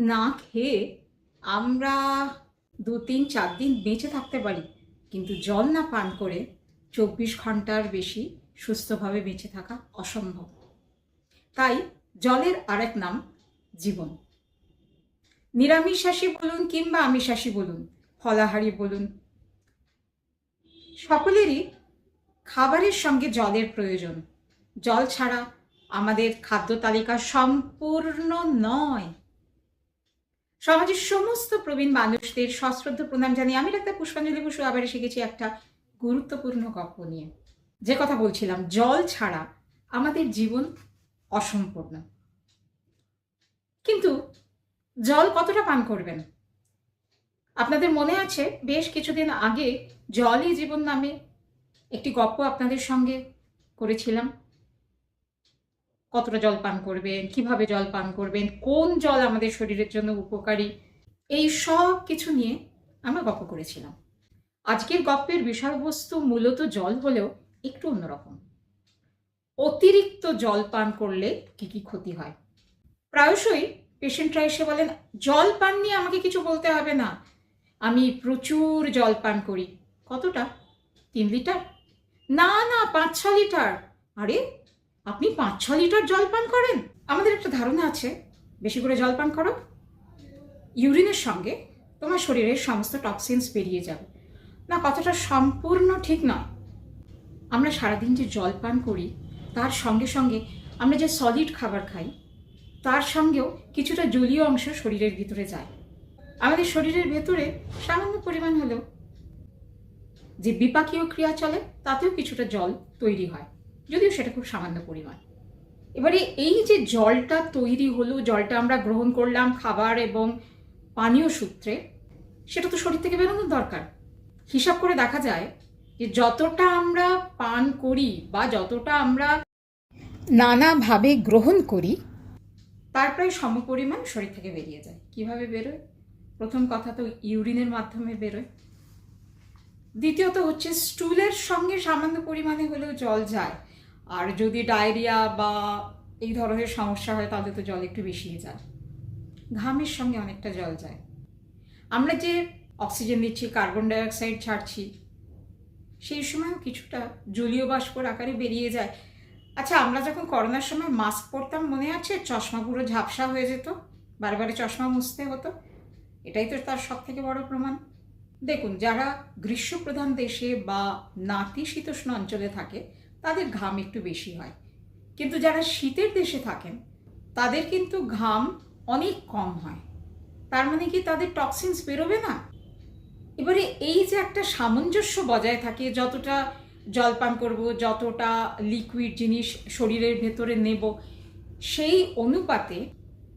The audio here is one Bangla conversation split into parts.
না খেয়ে আমরা দু, তিন, চার দিন বেঁচে থাকতে পারি। কিন্তু জল না পান করে চব্বিশ ঘণ্টার বেশি সুস্থভাবে বেঁচে থাকা অসম্ভব। তাই জলের আরেক নাম জীবন। নিরামিষাসী বলুন কিংবা আমিষাসী বলুন, ফলাহারি বলুন, সকলেরই খাবারের সঙ্গে জলের প্রয়োজন। জল ছাড়া আমাদের খাদ্য তালিকা সম্পূর্ণ নয়। সমাজের সমস্ত প্রবীণ মানুষদের সশ্রদ্ধ প্রণাম জানিয়ে আমি ডাক্তার পুষ্পাঞ্জলি বসু আবার এসে গেছি একটা গুরুত্বপূর্ণ গল্প নিয়ে। যে কথা বলছিলাম, জল ছাড়া আমাদের জীবন অসম্পূর্ণ। কিন্তু জল কতটা পান করবেন? আপনাদের মনে আছে, বেশ কিছুদিন আগে জলই জীবন নামে একটি গল্প আপনাদের সঙ্গে করেছিলাম। কতটা জল পান করবেন, কীভাবে জল পান করবেন, কোন জল আমাদের শরীরের জন্য উপকারী, এই সব কিছু নিয়ে আমরা গল্প করেছিলাম। আজকের গল্পের বিষয়বস্তু মূলত জল হলেও একটু অন্যরকম। অতিরিক্ত জল পান করলে কি কি ক্ষতি হয়? প্রায়শই পেশেন্টরা এসে বলেন, জল পান নিয়ে আমাকে কিছু বলতে হবে না। আমি প্রচুর জল পান করি। কতটা? তিন লিটার? না না পাঁচ ছ লিটার। আরে আপনি পাঁচ ছ লিটার জল পান করেন? আমাদের একটা ধারণা আছে। বেশি করে জল পান করো। ইউরিনের সঙ্গে তোমার শরীরের সমস্ত টক্সিনস বেরিয়ে যাবে। না, কথাটা সম্পূর্ণ ঠিক নয়। আমরা সারাদিন যে জল পান করি, তার সঙ্গে সঙ্গে আমরা যে সলিড খাবার খাই, তার সঙ্গেও কিছুটা জলীয় অংশ শরীরের ভিতরে যায়। আমাদের শরীরের ভেতরে সামান্য পরিমাণ হলেও যে বিপাকীয় ক্রিয়া চলে, তাতেও কিছুটা জল তৈরি হয়। যদিও সেটা খুব সামান্য পরিমাণ। এবারে এই যে জলটা তৈরি হলো, জলটা আমরা গ্রহণ করলাম খাবার এবং পানীয় সূত্রে, সেটা তো শরীর থেকে বেরোনোর দরকার। হিসাব করে দেখা যায় যে যতটা আমরা পান করি বা যতটা আমরা নানাভাবে গ্রহণ করি, তার প্রায় সমপরিমাণ শরীর থেকে বেরিয়ে যায়। কীভাবে বেরোয়? প্রথম কথা তো ইউরিনের মাধ্যমে বেরোয়। দ্বিতীয়ত হচ্ছে, স্টুলের সঙ্গে সামান্য পরিমাণে হলেও জল যায়। আর যদি ডায়রিয়া বা এই ধরনের সমস্যা হয়, তাহলে তো জল একটু বেশি যায়। ঘামের সঙ্গে অনেকটা জল যায়। আমরা যে অক্সিজেন দিচ্ছি কার্বন ডাইঅক্সাইড ছাড়ছি, সেই সময়ও কিছুটা জলীয় বাষ্পর আকারে বেরিয়ে যায়। আচ্ছা আমরা যখন করোনার সময় মাস্ক পরতাম, মনে আছে? চশমা পুরো ঝাপসা হয়ে যেত, বারবারে চশমা মুছতে হতো। এটাই তো তার সব থেকে বড় প্রমাণ। দেখুন, যারা গ্রীষ্মপ্রধান দেশে বা নাতিশীতোষ্ণ অঞ্চলে থাকে তাদের ঘাম একটু বেশি হয়। কিন্তু যারা শীতের দেশে থাকেন, তাদের কিন্তু ঘাম অনেক কম হয়। তার মানে কি তাদের টক্সিনস বেরোবে না? এবারে এই যে একটা সামঞ্জস্য বজায় থাকে, যতটা জল পান করব, যতটা লিকুইড জিনিস শরীরের ভেতরে নেব, সেই অনুপাতে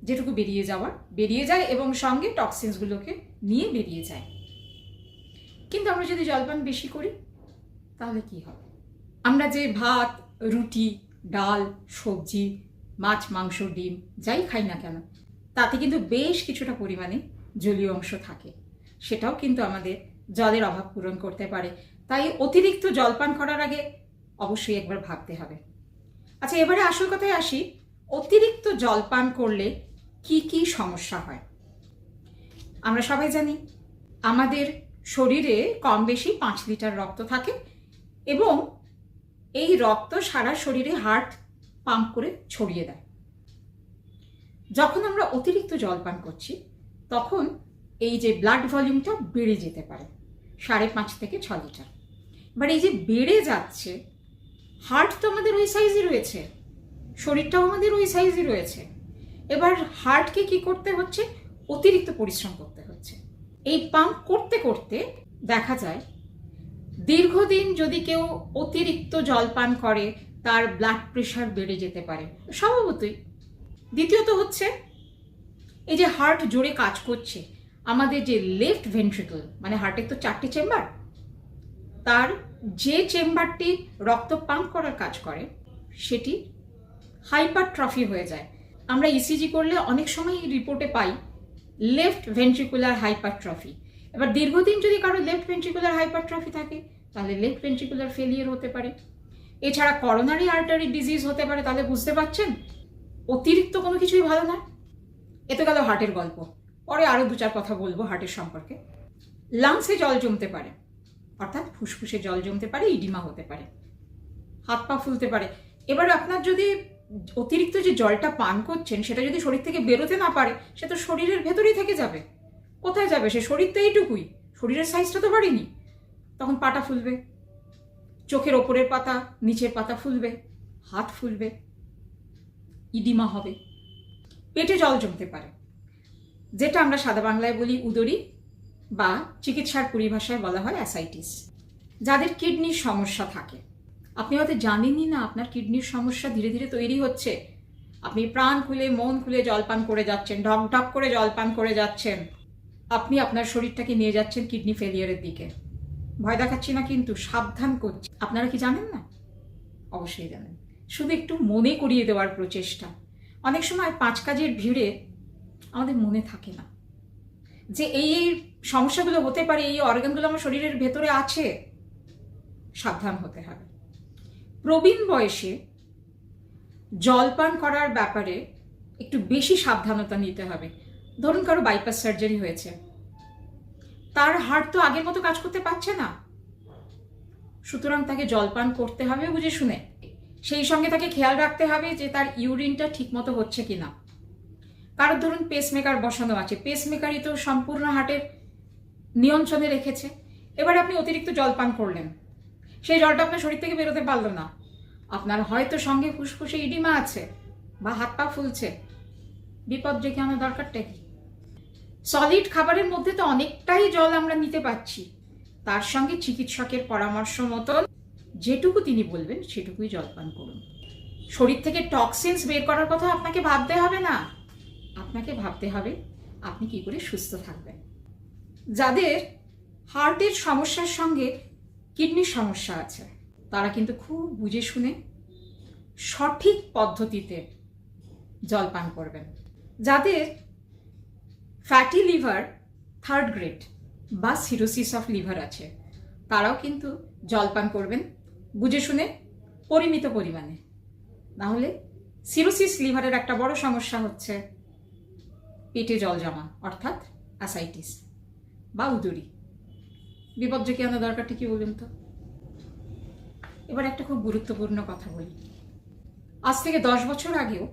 যেটুকু বেরিয়ে যাওয়ার, বেরিয়ে যায় এবং সঙ্গে টক্সিনসগুলোকে নিয়ে বেরিয়ে যায়। কিন্তু আমরা যদি জলপান বেশি করি, তাহলে কি হবে? আমরা যে ভাত, রুটি, ডাল, সবজি, মাছ, মাংস, ডিম, যাই খাই না কেন, তাতে কিন্তু বেশ কিছুটা পরিমাণে জলীয় অংশ থাকে। সেটাও কিন্তু আমাদের জলের অভাব পূরণ করতে পারে। তাই অতিরিক্ত জলপান করার আগে অবশ্যই একবার ভাবতে হবে। আচ্ছা এবারে আসল কথায় আসি, অতিরিক্ত জলপান করলে কি কি সমস্যা হয়? আমরা সবাই জানি, আমাদের শরীরে কম বেশি পাঁচ লিটার রক্ত থাকে এবং এই রক্ত সারা শরীরে হার্ট পাম্প করে ছড়িয়ে দেয়। যখন আমরা অতিরিক্ত জল পান করছি, তখন এই যে ব্লাড ভলিউমটা বেড়ে যেতে পারে, সাড়ে পাঁচ থেকে ছ লিটার। এবার এই যে বেড়ে যাচ্ছে, হার্ট তো আমাদের ওই সাইজই রয়েছে, শরীরটাও আমাদের ওই সাইজই রয়েছে। এবার হার্টকে কি করতে হচ্ছে? অতিরিক্ত পরিশ্রম করতে হচ্ছে। এই পাম্প করতে করতে দেখা যায় দীর্ঘদিন যদি কেউ অতিরিক্ত জল পান করে, তার ব্লাড প্রেশার বেড়ে যেতে পারে। স্বভাবতই। দ্বিতীয়ত হচ্ছে, এই যে হার্ট জোরে কাজ করছে, আমাদের যে লেফট ভেন্ট্রিকল মানে হার্টের তো চারটি চেম্বার তার যে চেম্বারটি রক্ত পাম্প করার কাজ করে, সেটি হাইপারট্রফি হয়ে যায়। আমরা ইসিজি করলে অনেক সময় রিপোর্টে পাই লেফট ভেন্ট্রিকুলার হাইপারট্রফি এবার দীর্ঘদিন যদি কারও লেফট ভেন্ট্রিকুলার হাইপারট্রফি থাকে তাহলে লেফট ভেন্ট্রিকুলার ফেলিয়ার হতে পারে। এছাড়া করোনারি আর্টারি ডিজিজ হতে পারে, তাহলে বুঝতে পারছেন? অতিরিক্ত কোনো কিছুই ভালো না এ তো গেল হার্টের গল্প। পরে আরও দু চার কথা বলব হার্টের সম্পর্কে। লাংসে জল জমতে পারে। অর্থাৎ ফুসফুসে জল জমতে পারে ইডিমা হতে পারে। হাত পা ফুলতে পারে। এবার আপনার যদি অতিরিক্ত যে জলটা পান করছেন, সেটা যদি শরীর থেকে বেরোতে না পারে, সে তো শরীরের ভেতরেই থেকে যাবে। কোথায় যাবে? সে শরীর তো এইটুকুই। শরীরের সাইজটা তো বাড়েনি। তখন পাটা ফুলবে। চোখের ওপরের পাতা, নিচের পাতা ফুলবে, হাত ফুলবে, ইডিমা হবে। পেটে জল জমতে পারে। যেটা আমরা সাদা বাংলায় বলি উদরি বা চিকিৎসার পরিভাষায় বলা হয় অ্যাসাইটিস। যাদের কিডনির সমস্যা থাকে। আপনি হয়তো জানেনই না আপনার কিডনির সমস্যা ধীরে ধীরে তৈরি হচ্ছে। আপনি প্রাণ খুলে, মন খুলে জলপান করে যাচ্ছেন ঢক ঢক করে জলপান করে যাচ্ছেন। আপনি আপনার শরীরটাকে নিয়ে যাচ্ছেন কিডনি ফেলিয়ারের দিকে। ভয় দেখাচ্ছি না কিন্তু সাবধান করছি। আপনারা কি জানেন না? অবশ্যই জানেন। শুধু একটু মনে করিয়ে দেওয়ার প্রচেষ্টা। অনেক সময় পাঁচ কাজের ভিড়ে আমাদের মনে থাকে না। যে এই এই সমস্যাগুলো হতে পারে, এই অর্গানগুলো আমার শরীরের ভেতরে আছে, সাবধান হতে হবে। প্রবীণ বয়সে জলপান করার ব্যাপারে একটু বেশি সাবধানতা নিতে হবে। ধরুন কারও বাইপাস সার্জারি হয়েছে। তার হার্ট তো আগের মতো কাজ করতে পারছে না। সুতরাং তাকে জলপান করতে হবে বুঝে শুনে। সেই সঙ্গে তাকে খেয়াল রাখতে হবে যে তার ইউরিনটা ঠিকমতো হচ্ছে কিনা। কারোর ধরুন পেসমেকার বসানো আছে। পেসমেকারই তো সম্পূর্ণ হার্টের নিয়ন্ত্রণে রেখেছে। এবারে আপনি অতিরিক্ত জল পান করলেন। সেই জলটা আপনার শরীর থেকে বেরোতে পারল না। আপনার হয়তো সঙ্গে ফুসফুসে ইডিমা আছে বা হাত পা ফুলছে। বিপদ ডেকে আনার দরকারটা কি? সলিড খাবারের মধ্যে তো অনেকটাই জল আমরা নিতে পারছি। তার সঙ্গে চিকিৎসকের পরামর্শ মতন যেটুকু তিনি বলবেন সেটুকুই জলপান করুন। শরীর থেকে টক্সিনস বের করার কথা আপনাকে ভাবতে হবে না। আপনাকে ভাবতে হবে আপনি কি করে সুস্থ থাকবেন। যাদের হার্টের সমস্যার সঙ্গে কিডনির সমস্যা আছে, তারা কিন্তু খুব বুঝে শুনে সঠিক পদ্ধতিতে জল পান করবেন। যাদের ফ্যাটি লিভার থার্ড গ্রেড বা সিরোসিস অফ লিভার আছে। তারাও কিন্তু জল পান করবেন, বুঝে শুনে পরিমিত পরিমাণে। নাহলে সিরোসিস লিভারের একটা বড় সমস্যা হচ্ছে পেটে জল জমা, অর্থাৎ অ্যাসাইটিস বা উদুরি। কি আনা দরকারটা কি বলুন তো। এবার একটা খুব গুরুত্বপূর্ণ কথা বলি। আজ থেকে দশ বছর আগেও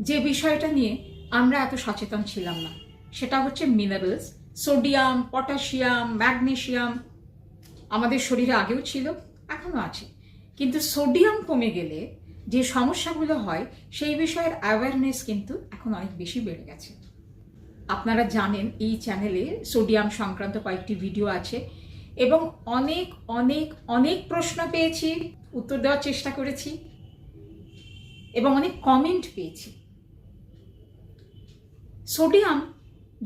যে বিষয়টা নিয়ে আমরা এত সচেতন ছিলাম না সেটা হচ্ছে মিনারেলস, সোডিয়াম, পটাশিয়াম, ম্যাগনেশিয়াম। আমাদের শরীরে আগেও ছিল, এখনও আছে। কিন্তু সোডিয়াম কমে গেলে যে সমস্যাগুলো হয়, সেই বিষয়ের অ্যাওয়ারনেস কিন্তু এখন অনেক বেশি বেড়ে গেছে। আপনারা জানেন, এই চ্যানেলে সোডিয়াম সংক্রান্ত কয়েকটি ভিডিও আছে এবং অনেক অনেক অনেক প্রশ্ন পেয়েছি, উত্তর দেওয়ার চেষ্টা করেছি এবং অনেক কমেন্ট পেয়েছি। সোডিয়াম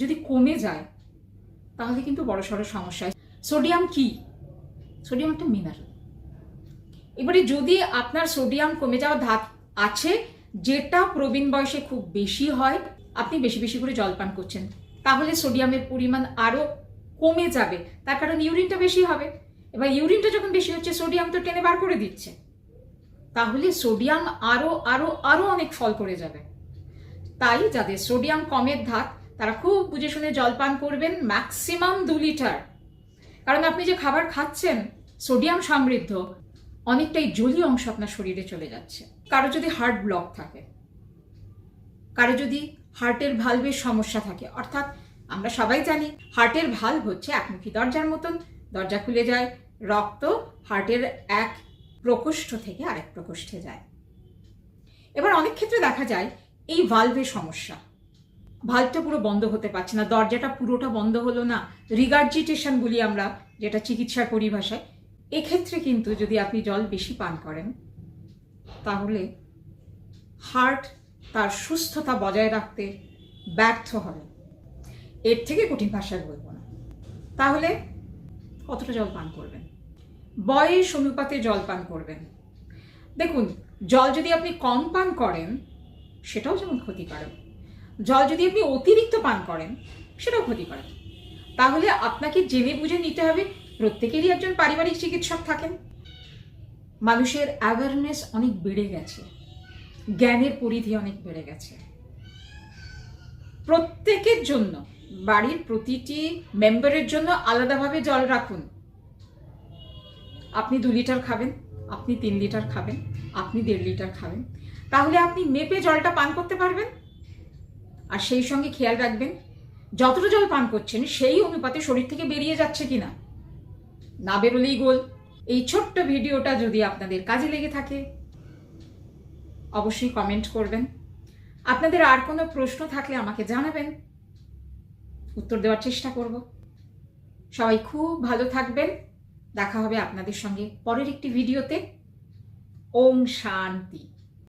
যদি কমে যায়, তাহলে কিন্তু বড় সড়ো সমস্যা সোডিয়াম কি? সোডিয়াম একটা মিনারেল এবারে যদি আপনার সোডিয়াম কমে যাওয়া ধাত আছে, যেটা প্রবীণ বয়সে খুব বেশি হয়, আপনি বেশি বেশি করে জল পান করছেন, তাহলে সোডিয়ামের পরিমাণ আরও কমে যাবে। তার কারণ ইউরিনটা বেশি হবে। এবার ইউরিনটা যখন বেশি হচ্ছে, সোডিয়াম তো টেনে বার করে দিচ্ছে। তাহলে সোডিয়াম আরও আরও আরও অনেক ফল করে যাবে। তাই যাদের সোডিয়াম কমের ধাত তারা খুব বুঝে শুনে জল পান করবেন ম্যাক্সিমাম দু লিটার। কারণ আপনি যে খাবার খাচ্ছেন সোডিয়াম সমৃদ্ধ, অনেকটাই জলীয় অংশ আপনার শরীরে চলে যাচ্ছে। কারও যদি হার্ট ব্লক থাকে, কারও যদি হার্টের ভালভের সমস্যা থাকে, অর্থাৎ আমরা সবাই জানি হার্টের ভালভ হচ্ছে একমুখী দরজার মতন, দরজা খুলে যায়, রক্ত হার্টের এক প্রকোষ্ঠ থেকে আরেক প্রকোষ্ঠে যায়। এবার অনেক ক্ষেত্রে দেখা যায় এই ভালভের সমস্যা। ভালভটা পুরো বন্ধ হতে পারছে না, দরজাটা পুরোটা বন্ধ হলো না, রিগার্জিটেশন বলি আমরা, যেটা চিকিৎসার পরিভাষায়। এক্ষেত্রে কিন্তু যদি আপনি জল বেশি পান করেন, তাহলে হার্ট তার সুস্থতা বজায় রাখতে ব্যর্থ হবে। এর থেকে কঠিন ভাষায় বলব না। তাহলে কতটা জল পান করবেন? বয়স অনুপাতে জল পান করবেন। দেখুন, জল যদি আপনি কম পান করেন, সেটাও যেমন ক্ষতিকারক। জল যদি আপনি অতিরিক্ত পান করেন, সেটাও ক্ষতিকারক তাহলে আপনাকে জেনে বুঝে নিতে হবে প্রত্যেকেরই একজন পারিবারিক চিকিৎসক থাকেন। মানুষের অ্যাওয়ারনেস অনেক বেড়ে গেছে। জ্ঞানের পরিধি অনেক বেড়ে গেছে। প্রত্যেকের জন্য, বাড়ির প্রতিটি মেম্বারের জন্য আলাদাভাবে জল রাখুন। আপনি দু লিটার খাবেন, আপনি তিন লিটার খাবেন, আপনি দেড় লিটার খাবেন। তাহলে আপনি মেপে জলটা পান করতে পারবেন। আর সেই সঙ্গে খেয়াল রাখবেন, যতটা জল পান করছেন, সেই অনুপাতে শরীর থেকে বেরিয়ে যাচ্ছে কিনা। না বেরোলেই গোল। এই ছোট্ট ভিডিওটা যদি আপনাদের কাজে লেগে থাকে, অবশ্যই কমেন্ট করবেন। আপনাদের আর কোনো প্রশ্ন থাকলে আমাকে জানাবেন। উত্তর দেওয়ার চেষ্টা করব। সবাই খুব ভালো থাকবেন। দেখা হবে আপনাদের সঙ্গে পরের একটি ভিডিওতে। ওম শান্তি।